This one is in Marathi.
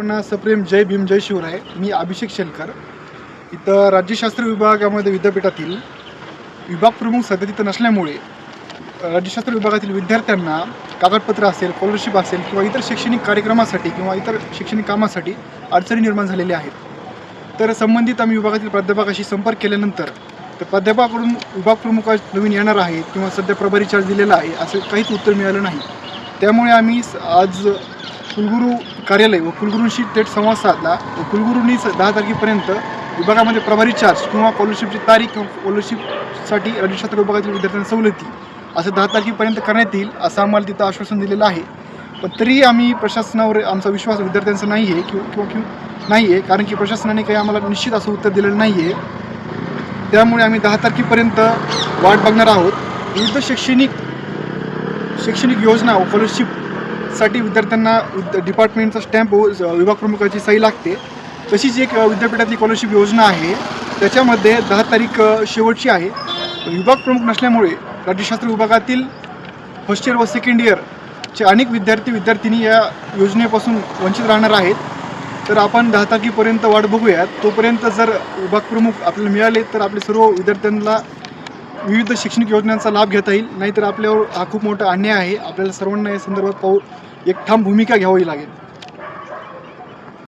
सर्वांना सप्रेम जय भीम जय शिवराय. मी अभिषेक शेलकर. इथं राज्यशास्त्र विभागामध्ये विद्यापीठातील विभाग प्रमुख सध्या तिथं नसल्यामुळे राज्यशास्त्र विभागातील विद्यार्थ्यांना कागदपत्र असेल स्कॉलरशिप असेल किंवा इतर शैक्षणिक कार्यक्रमासाठी किंवा इतर शैक्षणिक कामासाठी अडचणी निर्माण झालेल्या आहेत. तर संबंधित आम्ही विभागातील प्राध्यापकाशी संपर्क केल्यानंतर तर प्राध्यापकाकडून विभाग प्रमुख नवीन येणार आहेत किंवा सध्या प्रभारी चार्ज दिलेला आहे असं काहीच उत्तर मिळालं नाही. त्यामुळे आम्ही आज कुलगुरू कार्यालय व कुलगुरूंशी थेट संवाद साधला व कुलगुरूंनी दहा तारखेपर्यंत विभागामध्ये प्रभारी चार्ज किंवा स्कॉलरशिपची तारीख किंवा स्कॉलरशिपसाठी राज्यशास्त्र विभागातील विद्यार्थ्यांना सवलती असं दहा तारखेपर्यंत करण्यात येईल असं आम्हाला तिथं आश्वासन दिलेलं आहे. पण तरीही आम्ही प्रशासनावर आमचा विश्वास विद्यार्थ्यांचा नाही आहे किंवा किंवा किंवा नाही आहे कारण की प्रशासनाने काही आम्हाला निश्चित असं उत्तर दिलेलं नाही आहे त्यामुळे आम्ही दहा तारखेपर्यंत वाट बघणार आहोत. विविध शैक्षणिक शैक्षणिक योजना व साठी विद्यार्थ्यांना डिपार्टमेंटचा स्टॅम्प विभाग प्रमुखाची सही लागते. तशीच एक विद्यापीठातली स्कॉलरशिप योजना आहे. त्याच्यामध्ये दहा तारीख शेवटची आहे. विभाग प्रमुख नसल्यामुळे राज्यशास्त्र विभागातील फर्स्ट इयर व सेकंड इयरचे अनेक विद्यार्थी विद्यार्थिनी या योजनेपासून वंचित राहणार आहेत. तर आपण दहा तारखेपर्यंत वाट बघूयात. तोपर्यंत जर विभाग प्रमुख आपल्याला मिळाले तर आपले सर्व विद्यार्थ्यांना विविध शैक्षणिक योजनांचा लाभ घेता येईल. नाहीतर आपल्यावर हा खूप मोठा अन्याय आहे. आपल्याला सर्वांना या संदर्भात पाहू एक ठाम भूमिका घ्यावी लागेल.